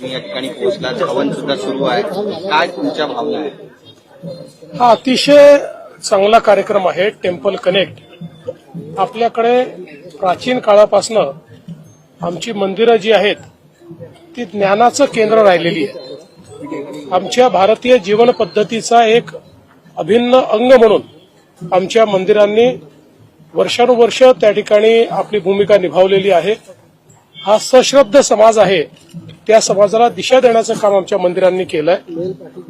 तुम्ही या ठिकाणी पोहोचला हवन सुद्धा सुरू आहे. काय तुमच्या भावना आहे हा अतिशय चांगला कार्यक्रम आहे टेम्पल कनेक्ट आपल्याकडे प्राचीन काळापासनं आमची मंदिरं जी आहेत ती ज्ञानाचं केंद्र राहिलेली आहे आमच्या भारतीय जीवन पद्धतीचा एक अभिन्न अंग म्हणून आमच्या मंदिरांनी वर्षानुवर्ष त्या ठिकाणी आपली भूमिका निभावलेली आहे. हा सश्रद्ध समाज आहे त्या समाजाला दिशा देण्याचं काम आमच्या मंदिरांनी केलंय.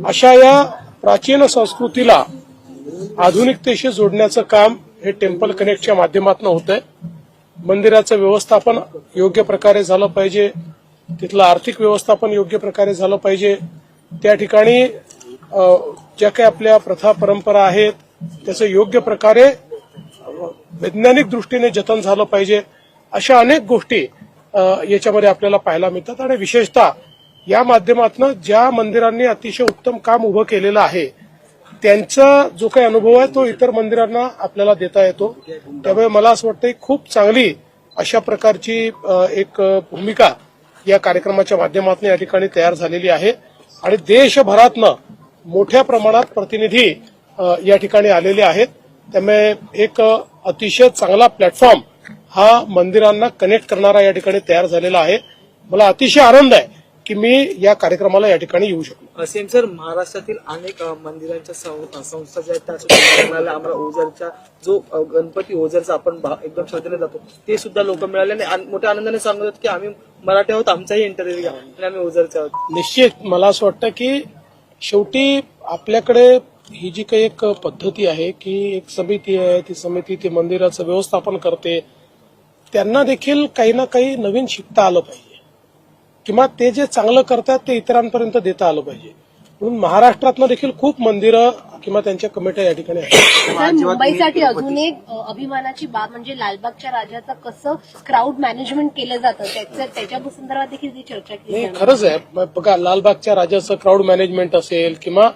अशा या प्राचीन संस्कृतीला आधुनिकतेशी जोडण्याचं काम हे टेम्पल कनेक्टच्या माध्यमातून होत आहे मंदिराचं व्यवस्थापन योग्य प्रकारे झालं पाहिजे. तिथलं आर्थिक व्यवस्थापन योग्य प्रकारे झालं पाहिजे. त्या ठिकाणी ज्या काही आपल्या प्रथा परंपरा आहेत त्याचं योग्य प्रकारे वैज्ञानिक दृष्टीने जतन झालं पाहिजे. अशा अनेक गोष्टी याच्यामध्ये आपल्याला पाहायला मिळतात. आणि विशेषतः या माध्यमातून ज्या मंदिरांनी अतिशय उत्तम काम उभं केलेलं आहे त्यांचा जो काही अनुभव आहे तो इतर मंदिरांना आपल्याला देता येतो. त्यामुळे मला असं वाटतं की खूप चांगली अशा प्रकारची एक भूमिका या कार्यक्रमाच्या माध्यमातून या ठिकाणी तयार झालेली आहे. आणि देशभरातनं मोठ्या प्रमाणात प्रतिनिधी या ठिकाणी आलेले आहेत. त्यामुळे एक अतिशय चांगला प्लॅटफॉर्म हा मंदिरांना कनेक्ट करणारा या ठिकाणी तयार झालेला आहे. मला अतिशय आनंद आहे की मी या कार्यक्रमाला या ठिकाणी येऊ शकलो. सेम सर महाराष्ट्रातील अनेक मंदिरांच्या संस्था ज्या आहेत त्या आम्हाला ओझरच्या जो गणपती ओझरचा आपण एकदम श्रद्धेने जातो ते सुद्धा लोक मिळाले आणि मोठ्या आनंदाने सांगत की आम्ही मराठी आहोत आमचाही इंटरव्ह्यू घ्या आणि आम्ही ओझरचे आहोत. निश्चित मला असं वाटतं की शेवटी आपल्याकडे ही जी काही एक पद्धती आहे की एक समिती आहे ती समिती ती मंदिराचं व्यवस्थापन करते त्यांना देखील काही ना काही नवीन शिकता आलं पाहिजे. किंवा ते जे चांगलं करतात ते इतरांपर्यंत देता आलं पाहिजे. म्हणून महाराष्ट्रातनं देखील खूप मंदिरं किंवा त्यांच्या कमिट्या या ठिकाणी आहेत. मुंबईसाठी अजून एक अभिमानाची बाब म्हणजे लालबागच्या राजाचं कसं क्राऊड मॅनेजमेंट केलं जातं त्याचं त्याच्या संदर्भात देखील चर्चा केली. खरंच आहे. ब- बघा लालबागच्या राजाचं क्राऊड मॅनेजमेंट असेल किंवा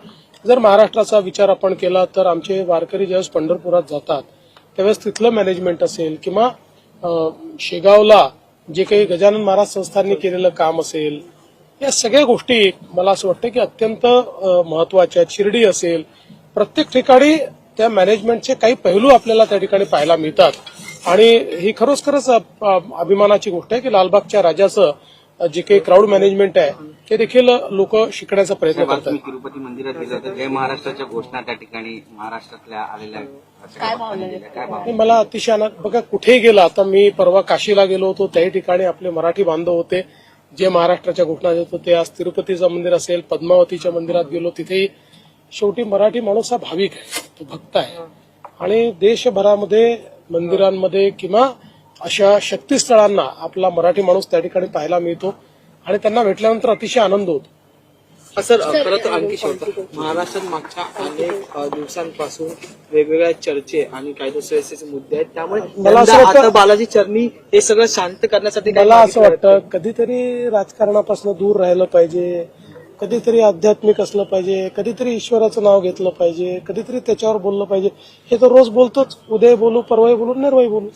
जर महाराष्ट्राचा विचार आपण केला तर आमचे वारकरी ज्यावेळेस पंढरपुरात जातात त्यावेळेस तिथलं मॅनेजमेंट असेल किंवा शेगावला जे काही गजानन महाराज संस्थांनी केलेलं काम असेल या सगळ्या गोष्टी मला असं वाटतं की अत्यंत महत्त्वाच्या आहेत. शिर्डी असेल प्रत्येक ठिकाणी त्या मॅनेजमेंटचे काही पैलू आपल्याला त्या ठिकाणी पाहायला मिळतात आणि ही खरोखरच अभिमानाची गोष्ट आहे की लालबागच्या राजाचं जे काही क्राऊड मॅनेजमेंट आहे ते देखील लोक शिकण्याचा प्रयत्न करतात. तिरुपती मंदिरात गेला तर जय महाराष्ट्राच्या घोषणा त्या ठिकाणी महाराष्ट्रातल्या आलेल्या मला अतिशय आनंद बघा कुठेही गेला आता मी परवा काशीला गेलो होतो त्याही ठिकाणी आपले मराठी बांधव होते जे महाराष्ट्राच्या घोषणा देत होते. आज तिरुपतीचं मंदिर असेल पद्मावतीच्या मंदिरात गेलो तिथेही शेवटी मराठी माणूस हा भाविक आहे तो भक्त आहे. आणि देशभरामध्ये मंदिरांमध्ये किंवा अशा शक्तीस्थळांना आपला मराठी माणूस त्या ठिकाणी पाहायला मिळतो आणि त्यांना भेटल्यानंतर अतिशय आनंद होतो. सर तर आणखी शेवट महाराष्ट्रात मागच्या अनेक दिवसांपासून वेगवेगळ्या चर्चे आणि कायदा सुव्यवस्थेचे मुद्दे आहेत. त्यामुळे मला असं वाटतं- बालाजी चरणी हे सगळं शांत करण्यासाठी मला असं वाटतं कधीतरी राजकारणापासून दूर राहिलं पाहिजे कधीतरी आध्यात्मिक असलं पाहिजे कधीतरी ईश्वराचं नाव घेतलं पाहिजे कधीतरी त्याच्यावर बोललं पाहिजे. हे तर रोज बोलतोच उद्या बोलू परवाही बोलू निर्वाही बोलू.